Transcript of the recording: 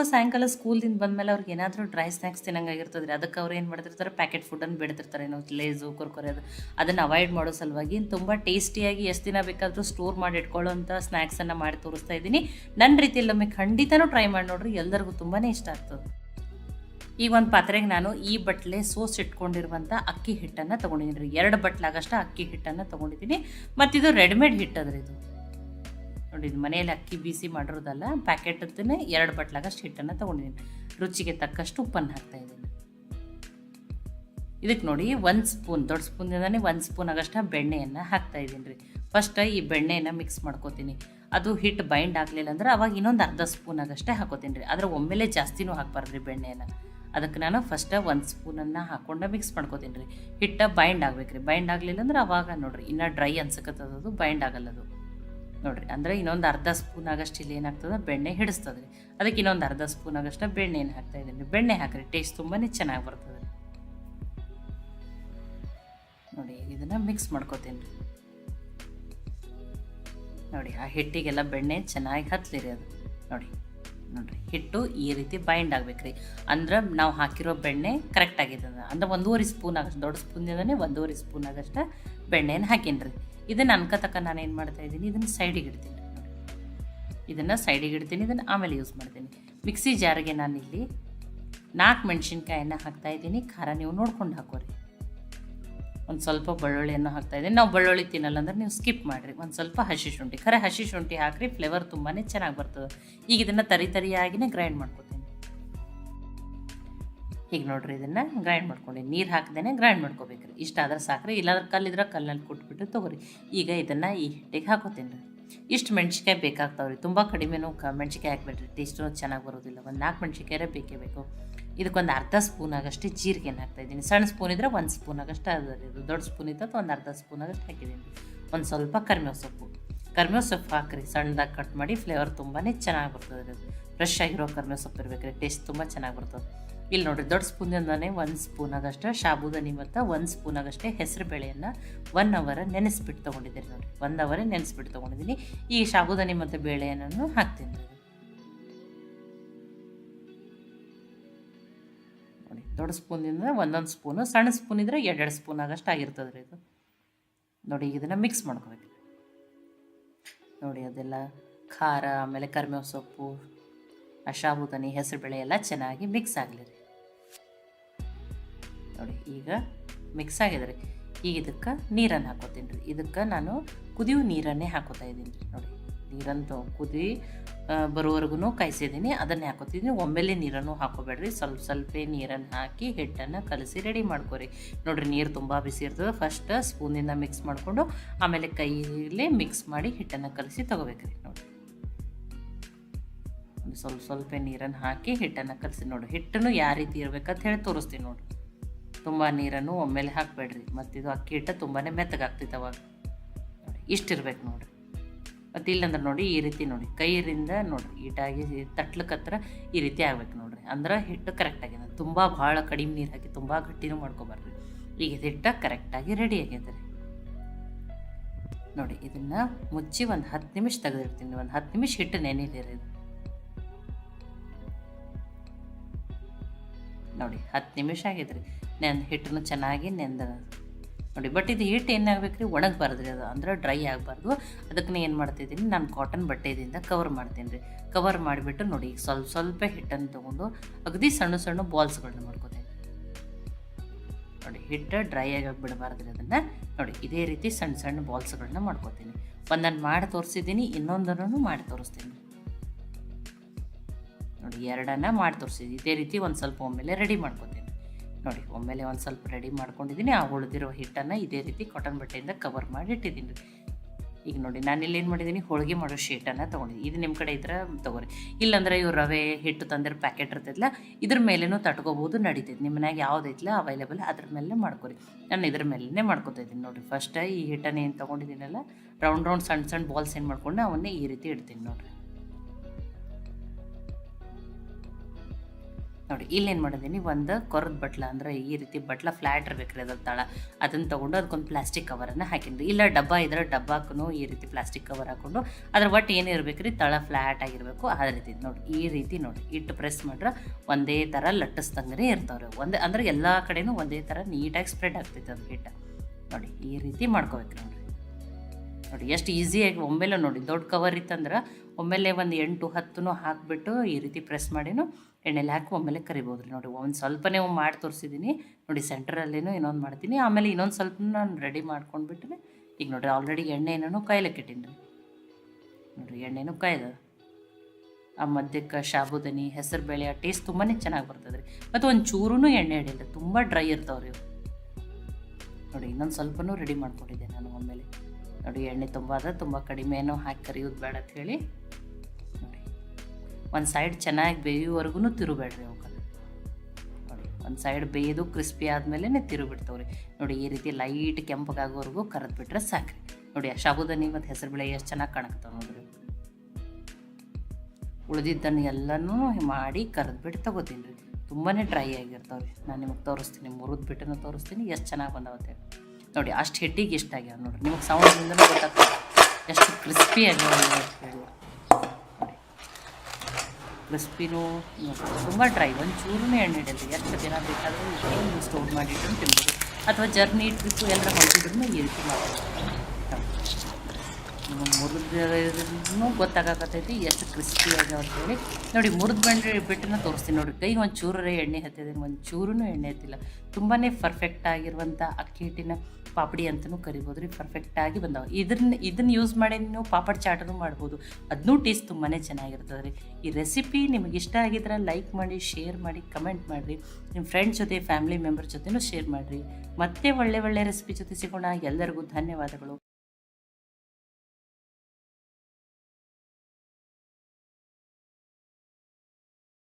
ಮಕ್ಕಳು ಸಾಯಂಕಾಲ ಬಂದ ಬಂದಮೇಲೆ ಅವ್ರಿಗೆ ಏನಾದರೂ ಡ್ರೈ ಸ್ನ್ಯಾಕ್ಸ್ ತಿನ್ನಂಗಾಗಿರ್ತದೆ ರೀ ಅದಕ್ಕೆ ಅವ್ರು ಏನು ಮಾಡ್ತಿರ್ತಾರೆ? ಪ್ಯಾಕೆಟ್ ಫುಡ್ಡನ್ನು ಬಿಡ್ತಿರ್ತಾರೆ. ಏನೋ ಲೇಸು, ಕುರ್ಕುರೆ ಅದು. ಅದನ್ನು ಅವಾಯ್ಡ್ ಮಾಡೋ ಸಲುವಾಗಿ ತುಂಬ ಟೇಸ್ಟಿಯಾಗಿ ಎಷ್ಟು ದಿನ ಬೇಕಾದರೂ ಸ್ಟೋರ್ ಮಾಡಿ ಇಟ್ಕೊಳ್ಳೋಂಥ ಸ್ನ್ಯಾಕ್ಸನ್ನು ಮಾಡಿ ತೋರಿಸ್ತಾ ಇದ್ದೀನಿ. ನನ್ನ ರೀತಿಯಲ್ಲಿ ಒಮ್ಮೆ ಖಂಡಿತನೂ ಟ್ರೈ ಮಾಡಿ ನೋಡ್ರಿ. ಎಲ್ಲರಿಗೂ ತುಂಬಾ ಇಷ್ಟ ಆಗ್ತದೆ. ಈಗ ಒಂದು ಪಾತ್ರೆಗೆ ನಾನು ಈ ಬಟ್ಲೆ ಸೋಸ್ ಇಟ್ಕೊಂಡಿರುವಂಥ ಅಕ್ಕಿ ಹಿಟ್ಟನ್ನು ತೊಗೊಂಡಿದ್ದೀನಿ ಎರಡು ಬಟ್ಲಾಗಷ್ಟು ಅಕ್ಕಿ ಹಿಟ್ಟನ್ನು ತೊಗೊಂಡಿದ್ದೀನಿ. ಮತ್ತು ಇದು ರೆಡಿಮೇಡ್ ಹಿಟ್ಟದ್ರಿ ಇದು. ನೋಡಿ ಮನೆಯಲ್ಲಿ ಅಕ್ಕಿ ಬೀಸಿ ಮಾಡಿರೋದಲ್ಲ ಪ್ಯಾಕೆಟತ್ತೇ ಎರಡು ಬಟ್ಲಾಗಷ್ಟು ಹಿಟ್ಟನ್ನು ತೊಗೊಂಡಿದ್ದೀನಿ. ರುಚಿಗೆ ತಕ್ಕಷ್ಟು ಉಪ್ಪನ್ನು ಹಾಕ್ತಾ ಇದ್ದೀನಿ. ಇದಕ್ಕೆ ನೋಡಿ, ಒಂದು ಸ್ಪೂನ್, ದೊಡ್ಡ ಸ್ಪೂನಿಂದನೇ ಒಂದು ಸ್ಪೂನ್ ಆಗಷ್ಟು ಬೆಣ್ಣೆಯನ್ನು ಹಾಕ್ತಾ ಇದ್ದೀನಿ ರೀ. ಫಸ್ಟ್ ಈ ಬೆಣ್ಣೆಯನ್ನು ಮಿಕ್ಸ್ ಮಾಡ್ಕೋತೀನಿ. ಅದು ಹಿಟ್ಟು ಬೈಂಡ್ ಆಗಲಿಲ್ಲ ಅಂದ್ರೆ ಅವಾಗ ಇನ್ನೊಂದು ಅರ್ಧ ಸ್ಪೂನ್ ಆಗಷ್ಟೇ ಹಾಕೋತೀನಿ ರೀ. ಆದರೆ ಒಮ್ಮೆಲೆ ಜಾಸ್ತಿನೂ ಹಾಕ್ಬಾರ್ದು ರೀ ಬೆಣ್ಣೆಯನ್ನು. ಅದಕ್ಕೆ ನಾನು ಫಸ್ಟ್ ಒಂದು ಸ್ಪೂನನ್ನು ಹಾಕ್ಕೊಂಡು ಮಿಕ್ಸ್ ಮಾಡ್ಕೋತೀನಿ ರೀ. ಹಿಟ್ಟ ಬೈಂಡ್ ಆಗ್ಬೇಕು ರೀ. ಬೈಂಡ್ ಆಗಲಿಲ್ಲ ಅಂದ್ರೆ ಅವಾಗ ನೋಡಿರಿ, ಇನ್ನೂ ಡ್ರೈ ಅನ್ಸಕತ್ತದದು ಬೈಂಡ್ ಆಗಲ್ಲದು ನೋಡಿರಿ, ಅಂದರೆ ಇನ್ನೊಂದು ಅರ್ಧ ಸ್ಪೂನ್ ಆಗಷ್ಟು ಇಲ್ಲಿ ಏನಾಗ್ತದೆ? ಬೆಣ್ಣೆ ಹಿಡಿಸ್ತದೆ ಅದಕ್ಕೆ ಇನ್ನೊಂದು ಅರ್ಧ ಸ್ಪೂನ್ ಆಗಷ್ಟು ಬೆಣ್ಣೆನ ಹಾಕ್ತಾ ಇದ್ದೀನಿ. ಬೆಣ್ಣೆ ಹಾಕ್ರಿ ಟೇಸ್ಟ್ ತುಂಬಾ ಚೆನ್ನಾಗಿ ಬರ್ತದೆ. ನೋಡಿ, ಇದನ್ನು ಮಿಕ್ಸ್ ಮಾಡ್ಕೋತೀನಿ. ನೋಡಿ, ಆ ಹಿಟ್ಟಿಗೆಲ್ಲ ಬೆಣ್ಣೆ ಚೆನ್ನಾಗಿ ಹತ್ತಲಿರಿ ಅದು. ನೋಡಿ, ನೋಡಿರಿ, ಹಿಟ್ಟು ಈ ರೀತಿ ಬೈಂಡ್ ಆಗ್ಬೇಕು ರೀ ಅಂದ್ರೆ ನಾವು ಹಾಕಿರೋ ಬೆಣ್ಣೆ ಕರೆಕ್ಟ್ ಆಗಿದೆ ಅಂದ್ರೆ ಒಂದೂವರೆ ಸ್ಪೂನ್ ಆಗಷ್ಟು, ದೊಡ್ಡ ಸ್ಪೂನ್ ಇದನ್ನೇ ಒಂದೂವರೆ ಸ್ಪೂನ್ ಆಗಷ್ಟು ಬೆಣ್ಣೆನ ಹಾಕೀನಿ ರೀ ಇದನ್ನು ಅನ್ಕೋತಕ್ಕ ನಾನು ಏನು ಮಾಡ್ತಾ ಇದ್ದೀನಿ? ಇದನ್ನು ಸೈಡಿಗೆ ಇಡ್ತೀನಿ. ಇದನ್ನು ಸೈಡಿಗೆ ಇಡ್ತೀನಿ, ಇದನ್ನು ಆಮೇಲೆ ಯೂಸ್ ಮಾಡ್ತೀನಿ. ಮಿಕ್ಸಿ ಜಾರಿಗೆ ಇಲ್ಲಿ ನಾಲ್ಕು ಮೆಣಸಿನ್ಕಾಯನ್ನು ಹಾಕ್ತಾ ಇದ್ದೀನಿ. ಖಾರ ನೀವು ನೋಡ್ಕೊಂಡು ಹಾಕೋರಿ. ಒಂದು ಸ್ವಲ್ಪ ಬೆಳ್ಳುಳ್ಳಿಯನ್ನು ಹಾಕ್ತಾ ಇದ್ದೀನಿ. ನಾವು ಬೆಳ್ಳುಳ್ಳಿ ತಿನ್ನಲ್ಲ ಅಂದ್ರೆ ನೀವು ಸ್ಕಿಪ್ ಮಾಡಿರಿ. ಒಂದು ಸ್ವಲ್ಪ ಹಸಿ ಶುಂಠಿ. ಖರೆ ಹಸಿ ಶುಂಠಿ ಹಾಕ್ರಿ ಫ್ಲೇವರ್ ತುಂಬಾ ಚೆನ್ನಾಗಿ ಬರ್ತದೆ. ಈಗ ಇದನ್ನು ತರಿ ತರಿಯಾಗಿನೇ ಗ್ರೈಂಡ್ ಮಾಡ್ಕೊತೀನಿ ಈಗ ನೋಡ್ರಿ ಇದನ್ನು ಗ್ರೈಂಡ್ ಮಾಡ್ಕೊಂಡು. ನೀರು ಹಾಕ್ದೇನೆ ಗ್ರೈಂಡ್ ಮಾಡ್ಕೋಬೇಕ್ರಿ. ಇಷ್ಟ ಆದ್ರೆ ಸಾಕ್ರಿ, ಇಲ್ಲಾದ್ರೆ ಕಲ್ಲಿದ್ರೆ ಕಲ್ಲಲ್ಲಿ ಕೊಟ್ಬಿಟ್ಟು ತೊಗೊರಿ. ಈಗ ಇದನ್ನು ಈ ಹಿಟ್ಟಿಗೆ ಹಾಕೋತೀನಿ ರೀ ಇಷ್ಟು ಮೆಣ್ಸಿಕಾಯಿ ಬೇಕಾಗ್ತಾವ್ರಿ. ತುಂಬ ಕಡಿಮೆನೂ ಕ ಮೆಣ್ಸಿಕಾಯಿ ಹಾಕ್ಬೇಡ್ರಿ. ಟೇಸ್ಟು ಚೆನ್ನಾಗಿ ಬರೋದಿಲ್ಲ. ಒಂದು ನಾಲ್ಕು ಮೆಣ್ಸಿಕಾಯೇ ಬೇಕೇ ಬೇಕು. ಇದಕ್ಕೊಂದು ಅರ್ಧ ಸ್ಪೂನ್ ಆಗಷ್ಟೇ ಜೀರಿಗೆ ಹಾಕ್ತಾ ಇದ್ದೀನಿ. ಸಣ್ಣ ಸ್ಪೂನ್ ಇದ್ರೆ ಒಂದು ಸ್ಪೂನ್ ಆಗಷ್ಟೇ ಅದು ದೊಡ್ಡ ಸ್ಪೂನ್ ಇದ್ದದ್ದು ಒಂದು ಅರ್ಧ ಸ್ಪೂನ್ ಆಗಷ್ಟು ಹಾಕಿದ್ದೀನಿ. ಒಂದು ಸ್ವಲ್ಪ ಕರಿಮೇವು ಸೊಪ್ಪು. ಕರಿಮೇವು ಸೊಪ್ಪು ಹಾಕ್ರಿ. ಸಣ್ಣದಾಗಿ ಕಟ್ ಮಾಡಿ ಫ್ಲೇವರ್ ತುಂಬಾ ಚೆನ್ನಾಗಿ ಬರ್ತದೆ. ಫ್ರೆಶ್ ಆಗಿರೋ ಕರಿಮೇವು ಸೊಪ್ಪು ಇರ್ಬೇಕು ಟೇಸ್ಟ್ ತುಂಬ ಚೆನ್ನಾಗಿ ಬರ್ತದೆ. ಇಲ್ಲಿ ನೋಡಿರಿ, ದೊಡ್ಡ ಸ್ಪೂನಿಂದನೇ ಒಂದು ಸ್ಪೂನ್ ಆಗಷ್ಟೇ ಸಾಬೂದಾನಿ ಮತ್ತು ಒಂದು ಸ್ಪೂನ್ ಆಗಷ್ಟೇ ಹೆಸರು ಬೇಳೆಯನ್ನು ಒನ್ ಅವರ್ ನೆನೆಸ್ಬಿಟ್ಟು ತೊಗೊಂಡಿದ್ದೀನಿ ನೋಡಿ ಒನ್ ಅವರೇ ನೆನೆಸ್ಬಿಟ್ಟು ತೊಗೊಂಡಿದ್ದೀನಿ. ಈ ಶಾಬುದಾನಿ ಮತ್ತು ಬೇಳೆಯನ್ನು ಹಾಕ್ತೀನಿ ನೋಡಿ, ದೊಡ್ಡ ಸ್ಪೂನಿಂದ ಒಂದೊಂದು ಸ್ಪೂನು, ಸಣ್ಣ ಸ್ಪೂನ್ ಇದ್ರೆ ಎರಡೆರಡು ಸ್ಪೂನ್ ಆಗಷ್ಟು ಆಗಿರ್ತದೆ ರೀ ಇದು. ನೋಡಿ ಇದನ್ನು ಮಿಕ್ಸ್ ಮಾಡ್ಕೋಬೇಕು. ನೋಡಿ, ಅದೆಲ್ಲ ಖಾರ, ಆಮೇಲೆ ಕರಿಮೇವು ಸೊಪ್ಪು, ಆ ಹೆಸರು ಹೆಸರುಬೇಳೆ ಎಲ್ಲ ಚೆನ್ನಾಗಿ ಮಿಕ್ಸ್ ಆಗಲಿ ರೀ. ನೋಡಿ, ಈಗ ಮಿಕ್ಸ್ ಆಗಿದೆ ರೀ ಈಗ ಇದಕ್ಕೆ ನೀರನ್ನು ಹಾಕೋತೀನಿ ರೀ. ಇದಕ್ಕೆ ನಾನು ಕುದಿಯೋ ನೀರನ್ನೇ ಹಾಕೋತಾ ಇದ್ದೀನಿ ರೀ. ನೋಡಿ, ನೀರನ್ನು ಕುದಿ ಬರೋವರೆಗೂ ಕಾಯಿಸಿದ್ದೀನಿ. ಅದನ್ನೇ ಹಾಕೋತಿದ್ದೀನಿ. ಒಮ್ಮೆಲೆ ನೀರನ್ನು ಹಾಕೋಬೇಡ್ರಿ. ಸ್ವಲ್ಪ ಸ್ವಲ್ಪ ನೀರನ್ನು ಹಾಕಿ ಹಿಟ್ಟನ್ನು ಕಲಸಿ ರೆಡಿ ಮಾಡ್ಕೋರಿ. ನೋಡಿರಿ, ನೀರು ತುಂಬ ಬಿಸಿ ಇರ್ತದೆ. ಫಸ್ಟ್ ಸ್ಪೂನಿಂದ ಮಿಕ್ಸ್ ಮಾಡಿಕೊಂಡು ಆಮೇಲೆ ಕೈಯಲ್ಲಿ ಮಿಕ್ಸ್ ಮಾಡಿ ಹಿಟ್ಟನ್ನು ಕಲಸಿ ತೊಗೋಬೇಕ್ರಿ ನೋಡಿ ಸ್ವಲ್ಪ ಸ್ವಲ್ಪ ನೀರನ್ನು ಹಾಕಿ ಹಿಟ್ಟನ್ನು ಕಲಸಿ ನೋಡಿ ಹಿಟ್ಟನ್ನು ಯಾವ ರೀತಿ ಇರಬೇಕಂತ ಹೇಳಿ ತೋರಿಸ್ತೀನಿ ನೋಡಿ ತುಂಬ ನೀರನ್ನು ಒಮ್ಮೆಲೆ ಹಾಕಬೇಡ್ರಿ. ಮತ್ತು ಇದು ಅಕ್ಕಿ ಹಿಟ್ಟು ತುಂಬಾ ಮೆತ್ತಗಾಗ್ತಿತ್ತು ಅವಾಗ. ಇಷ್ಟಿರ್ಬೇಕು ನೋಡಿರಿ. ಮತ್ತು ಇಲ್ಲಂದ್ರೆ ನೋಡಿ ಈ ರೀತಿ ನೋಡಿ. ಕೈಯಿಂದ ನೋಡಿರಿ, ಈಟಾಗಿ ತಟ್ಲಕ್ಕತ್ರ ಈ ರೀತಿ ಆಗ್ಬೇಕು ನೋಡಿರಿ. ಅಂದ್ರೆ ಹಿಟ್ಟು ಕರೆಕ್ಟಾಗಿದೆ ತುಂಬ ಭಾಳ ಕಡಿಮೆ ನೀರು ಹಾಕಿ ತುಂಬ ಗಟ್ಟಿನೂ ಮಾಡ್ಕೊಬಾರ್ರಿ ಈಗ ಇದು ಹಿಟ್ಟು ಕರೆಕ್ಟಾಗಿ ರೆಡಿ ಆಗ್ಯದ ರೀ. ನೋಡಿ, ಇದನ್ನು ಮುಚ್ಚಿ ಒಂದು ಹತ್ತು ನಿಮಿಷ ತೆಗೆದಿರ್ತೀನಿ. ಒಂದು ಹತ್ತು ನಿಮಿಷ ಹಿಟ್ಟು ನೆನೆದಿರಿ ಇದು. ನೋಡಿ, ಹತ್ತು ನಿಮಿಷ ಆಗೈತ್ರಿ ನೆಂದು ಹಿಟ್ಟನ್ನು ಚೆನ್ನಾಗಿ ನೆಂದ ನೋಡಿ ಬಟ್ ಇದು ಹಿಟ್ಟು ಏನಾಗಬೇಕು ರೀ ಒಣಗಬಾರ್ದು ರೀ ಅದು. ಅಂದ್ರೆ ಡ್ರೈ ಆಗಬಾರ್ದು. ಅದಕ್ಕೆ ಏನು ಮಾಡ್ತಿದ್ದೀನಿ? ನಾನು ಕಾಟನ್ ಬಟ್ಟೆಯಿಂದ ಕವರ್ ಮಾಡ್ತೀನಿ ರೀ ಕವರ್ ಮಾಡಿಬಿಟ್ಟು ನೋಡಿ ಈಗ ಸ್ವಲ್ಪ ಸ್ವಲ್ಪ ಹಿಟ್ಟನ್ನು ತೊಗೊಂಡು ಅಗದಿ ಸಣ್ಣ ಸಣ್ಣ ಬಾಲ್ಸ್ಗಳನ್ನ ಮಾಡ್ಕೋತೀನಿ. ನೋಡಿ, ಹಿಟ್ಟು ಡ್ರೈ ಆಗಿ ಬಿಡಬಾರ್ದು ರೀ ಅದನ್ನು. ನೋಡಿ, ಇದೇ ರೀತಿ ಸಣ್ಣ ಸಣ್ಣ ಬಾಲ್ಸ್ಗಳನ್ನ ಮಾಡ್ಕೋತೀನಿ. ಒಂದನ್ನು ಮಾಡಿ ತೋರಿಸಿದ್ದೀನಿ, ಇನ್ನೊಂದನ್ನು ಮಾಡಿ ತೋರಿಸ್ತೀನಿ. ನೋಡಿ, ಎರಡನ್ನ ಮಾಡಿ ತೋರಿಸಿದ್ದೀನಿ. ಇದೇ ರೀತಿ ಒಂದು ಸ್ವಲ್ಪ ಒಮ್ಮೆಲೆ ರೆಡಿ ಮಾಡ್ಕೋತೀನಿ. ನೋಡಿ, ಒಮ್ಮೆಲೆ ಒಂದು ಸ್ವಲ್ಪ ರೆಡಿ ಮಾಡ್ಕೊಂಡಿದ್ದೀನಿ ಆ ಉಳಿದಿರೋ ಹಿಟ್ಟನ್ನು ಇದೇ ರೀತಿ ಕಾಟನ್ ಬಟ್ಟೆಯಿಂದ ಕವರ್ ಮಾಡಿ ಇಟ್ಟಿದ್ದೀನಿ. ಈಗ ನೋಡಿ, ನಾನು ಇಲ್ಲಿ ಏನು ಮಾಡಿದ್ದೀನಿ ಹೋಳಿಗೆ ಮಾಡೋ ಶೀಟನ್ನು ತೊಗೊಂಡಿದ್ದೀನಿ ಇದು ನಿಮ್ಮ ಕಡೆ ಇದ್ರೆ ತೊಗೊರಿ. ಇಲ್ಲಾಂದ್ರೆ ಇವು ರವೆ, ಹಿಟ್ಟು ತಂದಿರೋ ಪ್ಯಾಕೆಟ್ ಇರ್ತೈತಲ್ಲ ಇದ್ರ ಮೇಲೇನೂ ತಟ್ಕೋಬೋದು, ನಡೀತೈತೆ. ನಿಮ್ಮ ಮನ್ಯಾಗ ಯಾವುದೈತಲ್ಲ ಅವೈಲೇಬಲ್ ಅದ್ರ ಮೇಲೆ ಮಾಡ್ಕೊರಿ. ನಾನು ಇದ್ರ ಮೇಲೇ ಮಾಡ್ಕೊತಾ ಇದ್ದೀನಿ. ನೋಡಿರಿ ಫಸ್ಟ್ ಈ ಹಿಟ್ಟನ್ನು ಏನು ತೊಗೊಂಡಿದ್ದೀನಲ್ಲ ರೌಂಡ್ ರೌಂಡ್ ಸಣ್ಣ ಸಣ್ಣ ಬಾಲ್ಸ್ ಏನು ಮಾಡ್ಕೊಂಡು ಅವನ್ನೇ ಈ ರೀತಿ ಇಡ್ತೀನಿ ನೋಡಿರಿ. ನೋಡಿ, ಇಲ್ಲೇನು ಮಾಡಿದ್ದೀನಿ ಒಂದು ಕೊರದ ಬಟ್ಲ ಅಂದ್ರೆ ಈ ರೀತಿ ಬಟ್ಲ ಫ್ಲ್ಯಾಟ್ ಇರ್ಬೇಕ್ರಿ ಅದ್ರ ತಳ. ಅದನ್ನು ತೊಗೊಂಡು ಅದಕ್ಕೊಂದು ಪ್ಲಾಸ್ಟಿಕ್ ಕವರನ್ನು ಹಾಕಿದ್ದು ಇಲ್ಲ ಡಬ್ಬ ಇದ್ರೆ ಡಬ್ಬಾಕೂ ಈ ರೀತಿ ಪ್ಲಾಸ್ಟಿಕ್ ಕವರ್ ಹಾಕೊಂಡು ಅದ್ರ ಒಟ್ಟು ಏನು ರೀ ತಳ ಫ್ಲ್ಯಾಟ್ ಆಗಿರಬೇಕು. ಆ ರೀತಿ ನೋಡಿ, ಈ ರೀತಿ ನೋಡಿ. ಇಟ್ಟು ಪ್ರೆಸ್ ಮಾಡ್ರೆ ಒಂದೇ ಥರ ಲಟ್ಟಿಸ್ದಂಗೆ ಇರ್ತಾವ್ರಿ ಒಂದೇ ಅಂದ್ರೆ ಎಲ್ಲ ಕಡೆನೂ ಒಂದೇ ಥರ ನೀಟಾಗಿ ಸ್ಪ್ರೆಡ್ ಆಗ್ತೈತೆ ಅದು ಹಿಟ್ಟು. ನೋಡಿ, ಈ ರೀತಿ ಮಾಡ್ಕೋಬೇಕು ನೋಡ್ರಿ. ನೋಡಿ, ಎಷ್ಟು ಈಸಿಯಾಗಿ ಒಮ್ಮೆಲೆ ನೋಡಿ, ದೊಡ್ಡ ಕವರ್ ಇತ್ತಂದ್ರೆ ಒಮ್ಮೆಲೆ ಒಂದು ಎಂಟು ಹತ್ತೂ ಹಾಕಿಬಿಟ್ಟು ಈ ರೀತಿ ಪ್ರೆಸ್ ಮಾಡಿನೂ ಎಣ್ಣೆಲಿ ಹಾಕಿ ಒಮ್ಮೆಲೆ ಕರಿಬೋದು ರೀ ನೋಡಿ, ಒಂದು ಸ್ವಲ್ಪನೇ ಮಾಡಿ ತೋರಿಸಿದ್ದೀನಿ ನೋಡಿ ಸೆಂಟ್ರಲ್ಲೇನೋ ಇನ್ನೊಂದು ಮಾಡ್ತೀನಿ. ಆಮೇಲೆ ಇನ್ನೊಂದು ಸ್ವಲ್ಪ ನಾನು ರೆಡಿ ಮಾಡ್ಕೊಂಡ್ಬಿಟ್ರೆ, ಈಗ ನೋಡಿರಿ ಆಲ್ರೆಡಿ ಎಣ್ಣೆನೂ ಕಾಯಿಲೆ ಇಟ್ಟೀನಿ ರೀ ನೋಡಿರಿ, ಎಣ್ಣೆನೂ ಕಾಯ್ದ. ಆ ಮಧ್ಯಕ್ಕೆ ಶಾಬುದನಿ, ಹೆಸರು ಬೇಳೆ, ಆ ಟೇಸ್ಟ್ ತುಂಬಾ ಚೆನ್ನಾಗಿ ಬರ್ತದೆ ರೀ ಮತ್ತು ಒಂದು ಚೂರೂ ಎಣ್ಣೆ ಹಿಡಿಯಲ್ಲ ತುಂಬ ಡ್ರೈ ಇರ್ತಾವ್ರಿ ನೋಡಿ, ಇನ್ನೊಂದು ಸ್ವಲ್ಪನೂ ರೆಡಿ ಮಾಡ್ಕೊಂಡಿದ್ದೆ ನಾನು ಒಮ್ಮೆಲೆ. ನೋಡಿ, ಎಣ್ಣೆ ತುಂಬ ಅದ, ತುಂಬ ಕಡಿಮೆನೂ ಹಾಕಿ ಕರಿಯೋದು ಬೇಡ ಹೇಳಿ. ನೋಡಿ, ಒಂದು ಸೈಡ್ ಚೆನ್ನಾಗಿ ಬೇಯುವವರೆಗೂ ತಿರುಬೇಡ್ರಿ ಅವಕ್ಕೆ ನೋಡಿ, ಒಂದು ಸೈಡ್ ಬೇಯೋದು ಕ್ರಿಸ್ಪಿ ಆದಮೇಲೆ ತಿರುಬಿಡ್ತವ್ರಿ ನೋಡಿ, ಈ ರೀತಿ ಲೈಟ್ ಕೆಂಪಗಾಗೋವರೆಗೂ ಕರೆದು ಬಿಟ್ರೆ ಸಾಕ್ರಿ. ನೋಡಿ, ಆ ಮತ್ತು ಮತ್ತು ಹೆಸರುಬೇಳೆ ಎಷ್ಟು ಚೆನ್ನಾಗಿ ಕಾಣಕ್ತಾವೆ ನೋಡ್ರಿ. ಉಳಿದಿದ್ದನ್ನು ಎಲ್ಲನೂ ಮಾಡಿ ಕರೆದ್ಬಿಟ್ಟು ತಗೋತೀನಿ ರೀ. ತುಂಬಾ ಡ್ರೈ ಆಗಿರ್ತಾವೆ ರೀ ನಾನು ನಿಮಗೆ ತೋರಿಸ್ತೀನಿ ಮುರಿದ್ಬಿಟ್ಟನ್ನು ತೋರಿಸ್ತೀನಿ, ಎಷ್ಟು ಚೆನ್ನಾಗಿ ಬಂದಾವತ್ತೆ ನೋಡಿ, ಅಷ್ಟು ಹಿಟ್ಟಿಗೆ ಇಷ್ಟ ಆಗ್ಯಾವ ನೋಡಿರಿ. ನಿಮಗೆ ಸೌಂಡ್ದಿಂದಲೂ ಗೊತ್ತಾಗ್ತದೆ. ಎಷ್ಟು ಕ್ರಿಸ್ಪಿ ಆಗ್ಯಾವ ನೋಡಿ. ನೋಡಿ ಕ್ರಿಸ್ಪಿನೂ ತುಂಬ ಡ್ರೈ ಒಂದು ಚೂರೂ ಎಣ್ಣೆ ಹಿಡಿಯಲ್ಲ, ಎಷ್ಟು ದಿನ ಬೇಕಾದರೂ ಸ್ಟೋರ್ ಮಾಡಿಟ್ಟು ತಿನ್ಬೋದು. ಅಥವಾ ಜರ್ನಿ ಟ್ರಿಪ್ಪು ಎಲ್ಲ ಹೊಂದಿದ್ರು ಈ ರೀತಿ ಮಾಡ್ಬೋದು. ಮುರಿದ್ರೂ ಗೊತ್ತಾಗತ್ತೈತಿ ಎಷ್ಟು ಕ್ರಿಸ್ಪಿ ಆಗ್ಯಾವ ಅಂತೇಳಿ ನೋಡಿ, ಮುರಿದು ಬಂದ್ರೆ ಬಿಟ್ಟನ್ನ ತೋರಿಸ್ತೀನಿ ನೋಡಿ. ಕೈಗೆ ಒಂದು ಚೂರೇ ಎಣ್ಣೆ ಹತ್ತಿದ್ದೀನಿ ಒಂದು ಚೂರೂ ಎಣ್ಣೆ ಹತ್ತಿಲ್ಲ. ತುಂಬಾ ಪರ್ಫೆಕ್ಟ್ ಆಗಿರುವಂಥ ಅಕ್ಕಿ ಹಿಟ್ಟಿನ ಪಾಪಡಿ ಅಂತಲೂ ಕರಿಬೋದು ರೀ ಪರ್ಫೆಕ್ಟಾಗಿ ಬಂದಾವೆ. ಇದನ್ನ ಇದನ್ನು ಯೂಸ್ ಮಾಡಿ ನೀವು ಪಾಪಡ್ ಚಾಟನೂ ಮಾಡ್ಬೋದು. ಅದನ್ನೂ ಟೇಸ್ಟ್ ತುಂಬಾ ಚೆನ್ನಾಗಿರ್ತದೆ ರೀ ಈ ರೆಸಿಪಿ ನಿಮಗೆ ಇಷ್ಟ ಆಗಿದ್ರೆ ಲೈಕ್ ಮಾಡಿ ಶೇರ್ ಮಾಡಿ ಕಮೆಂಟ್ ಮಾಡಿರಿ. ನಿಮ್ಮ ಫ್ರೆಂಡ್ಸ್ ಜೊತೆ ಫ್ಯಾಮಿಲಿ ಮೆಂಬರ್ ಜೊತೆನೂ ಶೇರ್ ಮಾಡಿರಿ. ಮತ್ತೆ ಒಳ್ಳೆ ಒಳ್ಳೆ ರೆಸಿಪಿ ಜೊತೆ ಸಿಗೋಣ. ಎಲ್ಲರಿಗೂ ಧನ್ಯವಾದಗಳು.